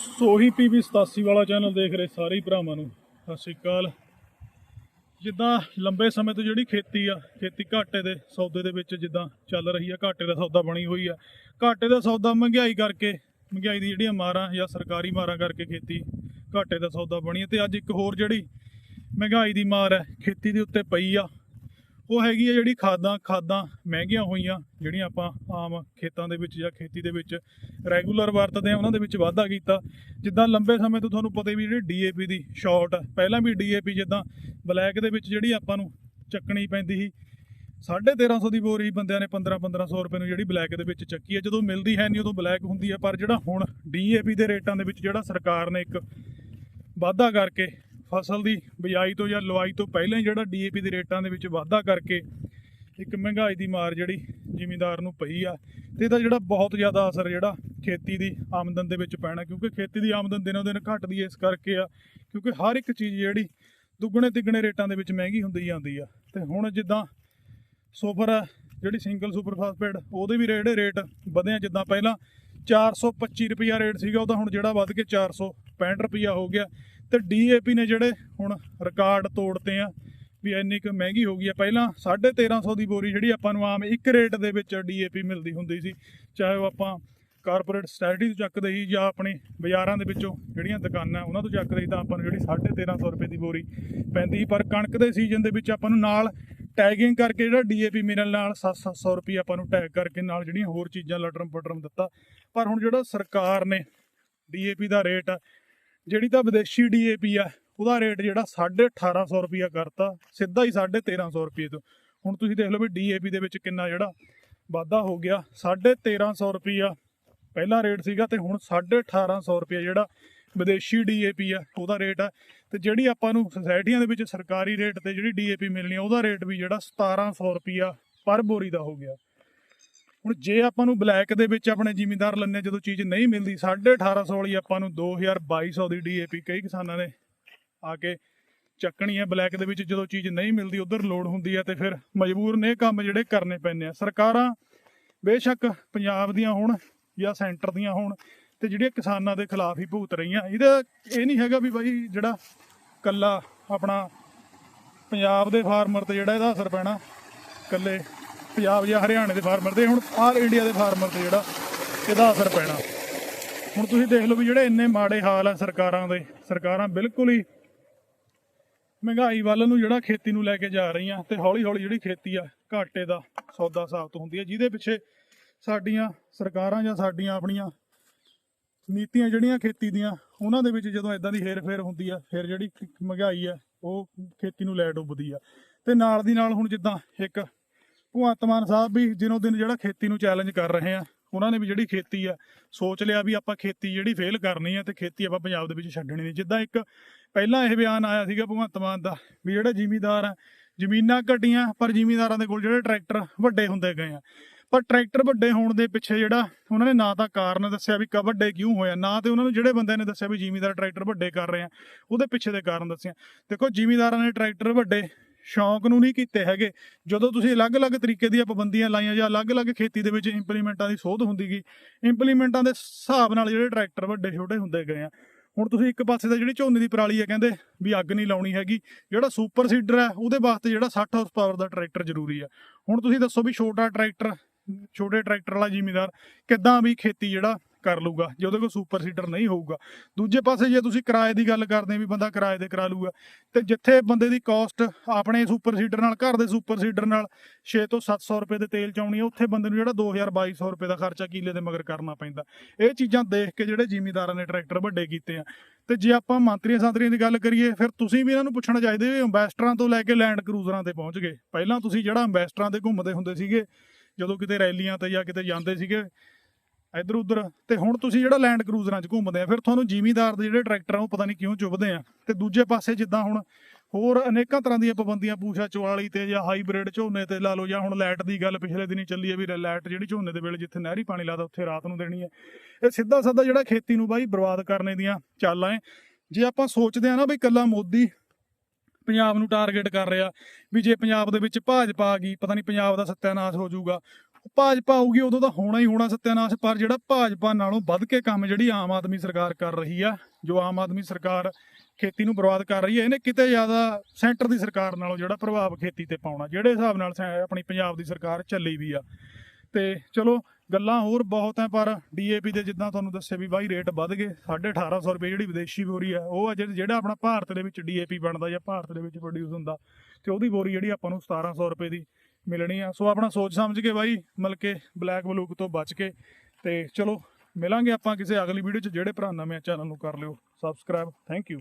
ਸੋਹੀ PV 87 ਵਾਲਾ channel ਦੇਖ ਰਹੇ ਸਾਰੇ ਹੀ ਭਰਾਵਾਂ ਨੂੰ। ਸਤਿ ਸ਼੍ਰੀ ਅਕਾਲ। ਜਿੱਦਾਂ ਲੰਬੇ ਸਮੇਂ ਤੋਂ ਜਿਹੜੀ ਖੇਤੀ ਆ, ਖੇਤੀ ਘਾਟੇ ਦੇ ਸੌਦੇ ਦੇ ਵਿੱਚ ਜਿੱਦਾਂ ਚੱਲ ਰਹੀ ਆ, ਘਾਟੇ ਦਾ ਸੌਦਾ ਬਣੀ ਹੋਈ ਆ। ਘਾਟੇ ਦਾ ਸੌਦਾ ਮਹਿੰਗਾਈ ਕਰਕੇ, ਮਹਿੰਗਾਈ ਦੀ ਜਿਹੜੀਆਂ ਮਾਰਾਂ ਜਾਂ ਸਰਕਾਰੀ ਮਾਰਾਂ ਕਰਕੇ ਖੇਤੀ ਘਾਟੇ ਦਾ ਸੌਦਾ ਬਣੀ ਹੈ ਤੇ ਅੱਜ ਇੱਕ ਹੋਰ ਜਿਹੜੀ ਮਹਿੰਗਾਈ ਦੀ ਮਾਰ ਹੈ ਖੇਤੀ ਦੇ ਉੱਤੇ ਪਈ ਆ। ਉਹ ਹੈਗੀ ਆ ਜਿਹੜੀ ਖਾਦਾਂ ਖਾਦਾਂ ਮਹਿੰਗੀਆਂ ਹੋਈਆਂ, ਜਿਹੜੀਆਂ ਆਪਾਂ ਆਮ ਖੇਤਾਂ ਦੇ ਵਿੱਚ ਜਾਂ ਖੇਤੀ ਦੇ ਵਿੱਚ ਰੈਗੂਲਰ ਵਰਤਦੇ ਆ, ਉਹਨਾਂ ਦੇ ਵਿੱਚ ਵਾਧਾ ਕੀਤਾ। ਜਿੱਦਾਂ ਲੰਬੇ ਸਮੇਂ ਤੋਂ ਤੁਹਾਨੂੰ ਪਤਾ ਵੀ ਜਿਹੜੀ ਡੀਏਪੀ ਦੀ ਸ਼ਾਰਟ ਹੈ ਪਹਿਲਾਂ ਵੀ ਡੀਏਪੀ ਜਿੱਦਾਂ ਬਲੈਕ ਦੇ ਵਿੱਚ ਜਿਹੜੀ ਆਪਾਂ ਨੂੰ ਚੱਕਣੀ ਪੈਂਦੀ ਸੀ 1350 ਦੀ ਬੋਰੀ ਬੰਦਿਆਂ ਨੇ 15 1500 ਰੁਪਏ ਨੂੰ ਜਿਹੜੀ ਬਲੈਕ ਦੇ ਵਿੱਚ ਚੱਕੀ ਹੈ ਜਦੋਂ ਮਿਲਦੀ ਹੈ ਨਹੀਂ, ਉਦੋਂ ਬਲੈਕ ਹੁੰਦੀ ਹੈ ਪਰ ਜਿਹੜਾ ਹੁਣ ਡੀਏਪੀ ਦੇ ਰੇਟਾਂ ਦੇ ਵਿੱਚ ਜਿਹੜਾ ਸਰਕਾਰ ਨੇ ਇੱਕ ਵਾਧਾ ਕਰਕੇ ਫਸਲ ਦੀ ਬਿਜਾਈ ਤੋਂ ਜਾਂ ਲਵਾਈ ਤੋਂ ਪਹਿਲਾਂ ਹੀ ਜਿਹੜਾ ਡੀਏਪੀ ਦੇ ਰੇਟਾਂ ਦੇ ਵਿੱਚ ਵਾਧਾ ਕਰਕੇ ਇੱਕ ਮਹਿੰਗਾਈ ਦੀ ਮਾਰ ਜਿਹੜੀ ਜ਼ਿਮੀਂਦਾਰ ਨੂੰ ਪਈ ਆ ਤੇ ਇਹਦਾ ਜਿਹੜਾ ਬਹੁਤ ਜ਼ਿਆਦਾ ਅਸਰ ਜਿਹੜਾ ਖੇਤੀ ਦੀ ਆਮਦਨ ਦੇ ਵਿੱਚ ਪੈਣਾ ਕਿਉਂਕਿ ਖੇਤੀ ਦੀ ਆਮਦਨ ਦਿਨੋਂ ਦਿਨ ਘਟਦੀ ਹੈ ਇਸ ਕਰਕੇ ਆ ਕਿਉਂਕਿ ਹਰ ਇੱਕ ਚੀਜ਼ ਜਿਹੜੀ ਦੁੱਗਣੇ ਤਿੱਗਣੇ ਰੇਟਾਂ ਦੇ ਵਿੱਚ ਮਹਿੰਗੀ ਹੁੰਦੀ ਜਾਂਦੀ ਆ। ਤੇ ਹੁਣ ਜਿੱਦਾਂ ਸੋਫਰ ਆ, ਜਿਹੜੀ ਸਿੰਗਲ ਸੁਪਰ ਫਾਸਫੇਟ ਉਹਦੇ ਵੀ ਰੇਟ ਰੇਟ ਆ ਜਿੱਦਾਂ ਪਹਿਲਾਂ 425 ਰੁਪਿਆ ਰੇਟ ਸੀਗਾ ਉਹਦਾ ਹੁਣ ਜਿਹੜਾ ਵੱਧ ਕੇ 465 ਰੁਪਿਆ ਹੋ ਗਿਆ। ਤੇ ਡੀਏਪੀ ਨੇ ਜਿਹੜੇ ਹੁਣ ਰਿਕਾਰਡ ਤੋੜਤੇ ਆ ਵੀ ਇੰਨੀ ਕੁ ਮਹਿੰਗੀ ਹੋ ਗਈ ਆ। ਪਹਿਲਾਂ 1350 ਦੀ ਬੋਰੀ ਜਿਹੜੀ ਆਪਾਂ ਨੂੰ ਆਮ ਇੱਕ ਰੇਟ ਦੇ ਵਿੱਚ ਡੀਏਪੀ ਮਿਲਦੀ ਹੁੰਦੀ ਸੀ, ਚਾਹੇ ਉਹ ਆਪਾਂ ਕਾਰਪੋਰੇਟ ਸਟੈਡੀ ਤੋਂ ਚੱਕਦੇ ਸੀ ਜਾਂ ਆਪਣੇ ਬਾਜ਼ਾਰਾਂ ਦੇ ਵਿੱਚੋਂ ਜਿਹੜੀਆਂ ਦੁਕਾਨਾਂ ਉਹਨਾਂ ਤੋਂ ਚੱਕਦੇ ਸੀ, ਤਾਂ ਆਪਾਂ ਨੂੰ ਜਿਹੜੀ 1350 ਰੁਪਏ ਦੀ ਬੋਰੀ ਪੈਂਦੀ ਸੀ। ਪਰ ਕਣਕ ਦੇ ਸੀਜ਼ਨ ਦੇ ਵਿੱਚ ਆਪਾਂ ਨੂੰ ਨਾਲ ਟੈਗਿੰਗ ਕਰਕੇ ਜਿਹੜਾ ਡੀਏਪੀ ਮਿਲਣ ਨਾਲ 7-700 ਰੁਪਏ ਆਪਾਂ ਨੂੰ ਟੈਗ ਕਰਕੇ ਨਾਲ ਜਿਹੜੀਆਂ ਹੋਰ ਚੀਜ਼ਾਂ ਲਟਰਮ ਪਟਰਮ ਦਿੱਤਾ। ਪਰ ਹੁਣ ਜਿਹੜਾ ਸਰਕਾਰ ਨੇ ਡੀਏਪੀ ਦਾ ਰੇਟ ਆ ਜਿਹੜੀ ਤਾਂ ਵਿਦੇਸ਼ੀ ਡੀਏਪੀ ਆ, ਉਹਦਾ ਰੇਟ ਜਿਹੜਾ 1850 ਰੁਪਿਆ ਕਰਤਾ, ਸਿੱਧਾ ਹੀ 1350 ਰੁਪਏ ਤੋਂ। ਹੁਣ ਤੁਸੀਂ ਦੇਖ ਲਓ ਵੀ ਡੀਏਪੀ ਦੇ ਵਿੱਚ ਕਿੰਨਾ ਜਿਹੜਾ ਵਾਧਾ ਹੋ ਗਿਆ 1350 ਰੁਪਿਆ ਪਹਿਲਾ ਰੇਟ ਸੀਗਾ ਤੇ ਹੁਣ 1850 ਰੁਪਿਆ ਜਿਹੜਾ ਵਿਦੇਸ਼ੀ ਡੀਏਪੀ ਆ, ਉਹਦਾ ਰੇਟ ਆ। ਤੇ ਜਿਹੜੀ ਆਪਾਂ ਨੂੰ ਸੁਸਾਇਟੀਆਂ ਦੇ ਵਿੱਚ ਸਰਕਾਰੀ ਰੇਟ ਤੇ ਜਿਹੜੀ ਡੀਏਪੀ ਮਿਲਣੀ ਆ, ਉਹਦਾ ਰੇਟ ਵੀ ਜਿਹੜਾ 1700 ਰੁਪਿਆ ਪਰ ਬੋਰੀ ਦਾ ਹੋ ਗਿਆ। ਹੁਣ ਜੇ ਆਪਾਂ ਨੂੰ ਬਲੈਕ ਦੇ ਵਿੱਚ ਆਪਣੇ ਜ਼ਿਮੀਂਦਾਰ ਲੰਨੇ ਜਦੋਂ ਚੀਜ਼ ਨਹੀਂ ਮਿਲਦੀ 1850 ਵਾਲੀ ਆਪਾਂ ਨੂੰ 2200 ਦੀ ਡੀਏਪੀ ਕਈ ਕਿਸਾਨਾਂ ਨੇ ਆ ਕੇ ਚੱਕਣੀ ਹੈ ਬਲੈਕ ਦੇ ਵਿੱਚ, ਜਦੋਂ ਚੀਜ਼ ਨਹੀਂ ਮਿਲਦੀ, ਉਧਰ ਲੋਡ ਹੁੰਦੀ ਹੈ ਤੇ ਫਿਰ ਮਜਬੂਰ ਨੇ ਕੰਮ ਜਿਹੜੇ ਕਰਨੇ ਪੈਂਦੇ ਆ। ਸਰਕਾਰਾਂ ਬੇਸ਼ੱਕ ਪੰਜਾਬ ਦੀਆਂ ਹੋਣ ਜਾਂ ਸੈਂਟਰ ਦੀਆਂ ਹੋਣ ਤੇ ਜਿਹੜੀਆਂ ਕਿਸਾਨਾਂ ਦੇ ਖਿਲਾਫ ਹੀ ਭੂਤ ਰਹੀਆਂ। ਇਹਦਾ ਇਹ ਨਹੀਂ ਹੈਗਾ ਵੀ ਬਾਈ ਜਿਹੜਾ ਕੱਲਾ ਆਪਣਾ ਪੰਜਾਬ ਦੇ ਫਾਰਮਰ ਤੇ ਜਿਹੜਾ ਇਹਦਾ ਅਸਰ ਪੈਣਾ ਕੱਲੇ ਪੰਜਾਬ ਜਾਂ ਹਰਿਆਣੇ ਦੇ ਫਾਰਮਰ ਤੇ, ਹੁਣ ਆਲ ਇੰਡੀਆ ਦੇ ਫਾਰਮਰ ਤੇ ਜਿਹੜਾ, ਇਹਦਾ ਅਸਰ ਪੈਣਾ। ਹੁਣ ਤੁਸੀਂ ਦੇਖ ਲਓ ਵੀ ਜਿਹੜੇ ਇੰਨੇ ਮਾੜੇ ਹਾਲ ਆ ਸਰਕਾਰਾਂ ਦੇ, ਸਰਕਾਰਾਂ ਬਿਲਕੁਲ ਹੀ ਮਹਿੰਗਾਈ ਵੱਲ ਨੂੰ ਜਿਹੜਾ ਖੇਤੀ ਨੂੰ ਲੈ ਕੇ ਜਾ ਰਹੀਆਂ ਤੇ ਹੌਲੀ ਹੌਲੀ ਜਿਹੜੀ ਖੇਤੀ ਆ, ਘਾਟੇ ਦਾ ਸੌਦਾ ਸਾਬਤ ਹੁੰਦੀ ਹੈ ਜਿਹਦੇ ਪਿੱਛੇ ਸਾਡੀਆਂ ਸਰਕਾਰਾਂ ਜਾਂ ਸਾਡੀਆਂ ਆਪਣੀਆਂ ਨੀਤੀਆਂ ਜਿਹੜੀਆਂ ਖੇਤੀ ਦੀਆਂ, ਉਹਨਾਂ ਦੇ ਵਿੱਚ ਜਦੋਂ ਇਦਾਂ ਦੀ ਹੇਰ-ਫੇਰ ਹੁੰਦੀ ਆ, ਫਿਰ ਜਿਹੜੀ ਮਹਿੰਗਾਈ ਆ, ਉਹ ਖੇਤੀ ਨੂੰ ਲੈ ਡੁੱਬਦੀ ਆ। ਤੇ ਨਾਲ ਦੀ ਨਾਲ ਹੁਣ ਜਿੱਦਾਂ ਇੱਕ ਭਗਵੰਤ ਮਾਨ ਸਾਹਿਬ ਵੀ ਦਿਨੋਂ ਦਿਨ ਜਿਹੜਾ ਖੇਤੀ ਨੂੰ ਚੈਲੰਜ ਕਰ ਰਹੇ ਆ, ਉਹਨਾਂ ਨੇ ਵੀ ਜਿਹੜੀ ਖੇਤੀ ਆ, ਸੋਚ ਲਿਆ ਵੀ ਆਪਾਂ ਖੇਤੀ ਜਿਹੜੀ ਫੇਲ ਕਰਨੀ ਆ ਤੇ ਖੇਤੀ ਆਪਾਂ ਪੰਜਾਬ ਦੇ ਵਿੱਚ ਛੱਡਣੀ ਨਹੀਂ। ਜਿੱਦਾਂ ਇੱਕ ਪਹਿਲਾਂ ਇਹ ਬਿਆਨ ਆਇਆ ਸੀਗਾ ਭਗਵੰਤ ਮਾਨ ਦਾ ਵੀ ਜਿਹੜਾ ਜ਼ਿਮੀਂਦਾਰ ਆ, ਜ਼ਮੀਨਾਂ ਘਟੀਆਂ, ਪਰ ਜ਼ਿਮੀਦਾਰਾਂ ਦੇ ਕੋਲ ਜਿਹੜੇ ਟਰੈਕਟਰ ਵੱਡੇ ਹੁੰਦੇ ਗਏ ਆ। ਪਰ ਟਰੈਕਟਰ ਵੱਡੇ ਹੋਣ ਦੇ ਪਿੱਛੇ ਜਿਹੜਾ ਉਹਨਾਂ ਨੇ ਨਾ ਤਾਂ ਕਾਰਨ ਦੱਸਿਆ ਵੀ ਕ ਵੱਡੇ ਕਿਉਂ ਹੋਇਆ ਨਾ ਤੇ ਉਹਨਾਂ ਨੂੰ ਜਿਹੜੇ ਬੰਦੇ ਨੇ ਦੱਸਿਆ ਵੀ ਜ਼ਿਮੀਦਾਰ ਟਰੈਕਟਰ ਵੱਡੇ ਕਰ ਰਹੇ ਆ, ਉਹਦੇ ਪਿੱਛੇ ਦੇ ਕਾਰਨ ਦੱਸਿਆ। ਦੇਖੋ ਜ਼ਿਮੀਦਾਰਾਂ ਨੇ ਟਰੈਕਟਰ ਵੱਡੇ ਸ਼ੌਂਕ ਨੂੰ ਨਹੀਂ ਕੀਤੇ ਹੈਗੇ। ਜਦੋਂ ਤੁਸੀਂ ਅਲੱਗ-ਅਲੱਗ ਤਰੀਕੇ ਦੀਆਂ ਪਾਬੰਦੀਆਂ ਲਾਈਆਂ ਜਾਂ ਅਲੱਗ-ਅਲੱਗ ਖੇਤੀ ਦੇ ਵਿੱਚ ਇੰਪਲੀਮੈਂਟਾਂ ਦੀ ਸੋਧ ਹੁੰਦੀ ਗਈ ਇੰਪਲੀਮੈਂਟਾਂ ਦੇ ਹਿਸਾਬ ਨਾਲ ਜਿਹੜੇ ਟਰੈਕਟਰ ਵੱਡੇ ਛੋਟੇ ਹੁੰਦੇ ਗਏ ਆ, ਹੁਣ ਤੁਸੀਂ ਇੱਕ ਪਾਸੇ ਦਾ ਜਿਹੜੀ ਝੋਨੇ ਦੀ ਪਰਾਲੀ ਹੈ ਕਹਿੰਦੇ ਵੀ ਅੱਗ ਨਹੀਂ ਲਾਉਣੀ ਹੈਗੀ, ਜਿਹੜਾ ਸੁਪਰ ਸੀਡਰ ਹੈ ਉਹਦੇ ਵਾਸਤੇ ਜਿਹੜਾ 60 ਹਾਰਸ ਪਾਵਰ ਦਾ ਟਰੈਕਟਰ ਜ਼ਰੂਰੀ ਆ। ਹੁਣ ਤੁਸੀਂ ਦੱਸੋ ਵੀ ਛੋਟਾ ਟਰੈਕਟਰ ਛੋਟੇ ਟਰੈਕਟਰ ਵਾਲਾ ਜ਼ਿਮੀਦਾਰ ਕਿੱਦਾਂ ਵੀ ਖੇਤੀ ਜਿਹੜਾ ਕਰ ਲੂਗਾ ਜੇ ਉਹਦੇ ਕੋਲ ਸੁਪਰ ਸੀਡਰ ਨਹੀਂ ਹੋਊਗਾ। ਦੂਜੇ ਪਾਸੇ ਜੇ ਤੁਸੀਂ ਕਿਰਾਏ ਦੀ ਗੱਲ ਕਰਦੇ ਵੀ ਬੰਦਾ ਕਿਰਾਏ ਦੇ ਕਰਾ ਲੂਗਾ ਤੇ ਜਿੱਥੇ ਬੰਦੇ ਦੀ ਕਾਸਟ ਆਪਣੇ ਸੁਪਰ ਸੀਡਰ ਨਾਲ, ਘਰ ਦੇ ਸੁਪਰ ਸੀਡਰ ਨਾਲ 6 ਤੋਂ 700 ਰੁਪਏ ਦੇ ਤੇਲ ਚ ਆਉਣੀ ਹੈ ਉੱਥੇ ਬੰਦੇ ਨੂੰ ਜਿਹੜਾ 2000 2200 ਰੁਪਏ ਦਾ ਖਰਚਾ ਕਿਲੇ ਦੇ ਮਗਰ ਕਰਨਾ ਪੈਂਦਾ। ਇਹ ਚੀਜ਼ਾਂ ਦੇਖ ਕੇ ਜਿਹੜੇ ਜ਼ਿਮੀਂਦਾਰਾਂ ਨੇ ਟਰੈਕਟਰ ਵੱਡੇ ਕੀਤੇ ਆ। ਤੇ ਜੇ ਆਪਾਂ ਮੰਤਰੀਆਂ ਸੰਤਰੀਆਂ ਦੀ ਗੱਲ ਕਰੀਏ, ਫਿਰ ਤੁਸੀਂ ਵੀ ਇਹਨਾਂ ਨੂੰ ਪੁੱਛਣਾ ਚਾਹੀਦਾ ਵੀ ਇੰਵੈਸਟਰਾਂ ਤੋਂ ਲੈ ਕੇ ਲੈਂਡ ਕਰੂਜ਼ਰਾਂ ਤੇ ਪਹੁੰਚ ਗਏ। ਪਹਿਲਾਂ ਤੁਸੀਂ ਜਿਹੜਾ ਇੰਵੈਸਟਰਾਂ ਤੇ ਘੁੰਮਦੇ ਹੁੰਦੇ ਸੀਗੇ, ਜਦੋਂ ਕਿਤੇ ਰੈਲੀਆਂ ਤੇ ਜਾਂ ਕਿਤੇ ਜਾਂਦੇ ਸੀਗੇ ਇੱਧਰ ਉੱਧਰ। ਤੇ ਹੁਣ ਤੁਸੀਂ ਜਿਹੜਾ ਲੈਂਡ ਕਰੂਜ਼ਰਾਂ 'ਚ ਘੁੰਮਦੇ ਆ, ਫਿਰ ਤੁਹਾਨੂੰ ਜਿਮੀਦਾਰ ਦੇ ਜਿਹੜੇ ਟਰੈਕਟਰ ਆ, ਉਹ ਪਤਾ ਨਹੀਂ ਕਿਉਂ ਚੁੱਭਦੇ ਆ। ਤੇ ਦੂਜੇ ਪਾਸੇ ਜਿੱਦਾਂ ਹੁਣ ਹੋਰ ਅਨੇਕਾਂ ਤਰ੍ਹਾਂ ਦੀਆਂ ਪਾਬੰਦੀਆਂ, ਪੂਛਾ ਚਵਾਲੀ ਤੇ ਜਾਂ ਹਾਈਬ੍ਰਿਡ ਝੋਨੇ ਤੇ ਲਾ ਲਓ, ਜਾਂ ਹੁਣ ਲਾਈਟ ਦੀ ਗੱਲ ਪਿਛਲੇ ਦਿਨੀ ਚੱਲੀ ਹੈ ਵੀ ਲਾਈਟ ਜਿਹੜੀ ਝੋਨੇ ਦੇ ਵੇਲੇ ਜਿੱਥੇ ਨਹਿਰੀ ਪਾਣੀ ਲਾਦਾ, ਉੱਥੇ ਰਾਤ ਨੂੰ ਦੇਣੀ ਹੈ ਇਹ ਸਿੱਧਾ ਸਾਦਾ ਜਿਹੜਾ ਖੇਤੀ ਨੂੰ ਬਾਈ ਬਰਬਾਦ ਕਰਨੇ ਦੀਆਂ ਚਾਲਾਂ ਹੈ ਜੇ ਆਪਾਂ ਸੋਚਦੇ ਆ ਨਾ ਵੀ ਕੱਲਾ ਮੋਦੀ ਪੰਜਾਬ ਨੂੰ ਟਾਰਗੇਟ ਕਰ ਰਿਹਾ, ਵੀ ਜੇ ਪੰਜਾਬ ਦੇ ਵਿੱਚ ਭਾਜਪਾ ਆ ਗਈ, ਪਤਾ ਨਹੀਂ ਪੰਜਾਬ ਦਾ ਸੱਤਿਆਨਾਸ਼ ਹੋ ਜਾਊਗਾ। ਭਾਜਪਾ ਆਊਗੀ, ਉਦੋਂ ਤਾਂ ਹੋਣਾ ਹੀ ਹੋਣਾ ਸਤਿਆਨਾਸ਼, ਪਰ ਜਿਹੜਾ ਭਾਜਪਾ ਨਾਲੋਂ ਵੱਧ ਕੇ ਕੰਮ ਜਿਹੜੀ ਆਮ ਆਦਮੀ ਸਰਕਾਰ ਕਰ ਰਹੀ ਆ, ਜੋ ਆਮ ਆਦਮੀ ਸਰਕਾਰ ਖੇਤੀ ਨੂੰ ਬਰਬਾਦ ਕਰ ਰਹੀ ਹੈ ਇਹਨੇ ਕਿਤੇ ਜ਼ਿਆਦਾ ਸੈਂਟਰ ਦੀ ਸਰਕਾਰ ਨਾਲੋਂ ਜਿਹੜਾ ਪ੍ਰਭਾਵ ਖੇਤੀ ਤੇ ਪਾਉਣਾ, ਜਿਹੜੇ ਹਿਸਾਬ ਨਾਲ ਸੈ- ਆਪਣੀ ਪੰਜਾਬ ਦੀ ਸਰਕਾਰ ਚੱਲੀ ਵੀ ਆ। ਤੇ ਚਲੋ, ਗੱਲਾਂ ਹੋਰ ਬਹੁਤ ਐ ਪਰ ਡੀਏਪੀ ਦੇ ਜਿੱਦਾਂ ਤੁਹਾਨੂੰ ਦੱਸਿਆ ਵੀ ਬਾਈ ਰੇਟ ਵੱਧ ਗਏ 1850 ਰੁਪਏ ਜਿਹੜੀ ਵਿਦੇਸ਼ੀ ਬੋਰੀ ਆ, ਉਹ ਆ ਜਿਹੜੀ- ਜਿਹੜਾ ਆਪਣਾ ਭਾਰਤ ਦੇ ਵਿੱਚ ਡੀਏਪੀ ਬਣਦਾ ਜਾਂ ਭਾਰਤ ਦੇ ਵਿੱਚ ਪ੍ਰੋਡਿਊਸ ਹੁੰਦਾ, ਤੇ ਉਹਦੀ ਬੋਰੀ ਜਿਹੜੀ ਆਪਾਂ ਨੂੰ 1700 ਰੁਪਏ ਦੀ ਮਿਲਣੀ ਆ। ਸੋ ਆਪਣਾ ਸੋਚ ਸਮਝ ਕੇ ਬਾਈ, ਮਤਲਬ ਕਿ ਬਲੈਕ ਬਲੂਕ ਤੋਂ ਬਚ ਕੇ ਤੇ ਚਲੋ ਮਿਲਾਂਗੇ ਆਪਾਂ ਕਿਸੇ ਅਗਲੀ ਵੀਡੀਓ 'ਚ, ਜਿਹੜੇ ਭਰਾ ਨਵੇਂ ਚੈਨਲ ਨੂੰ ਕਰ ਲਿਓ। Subscribe thank you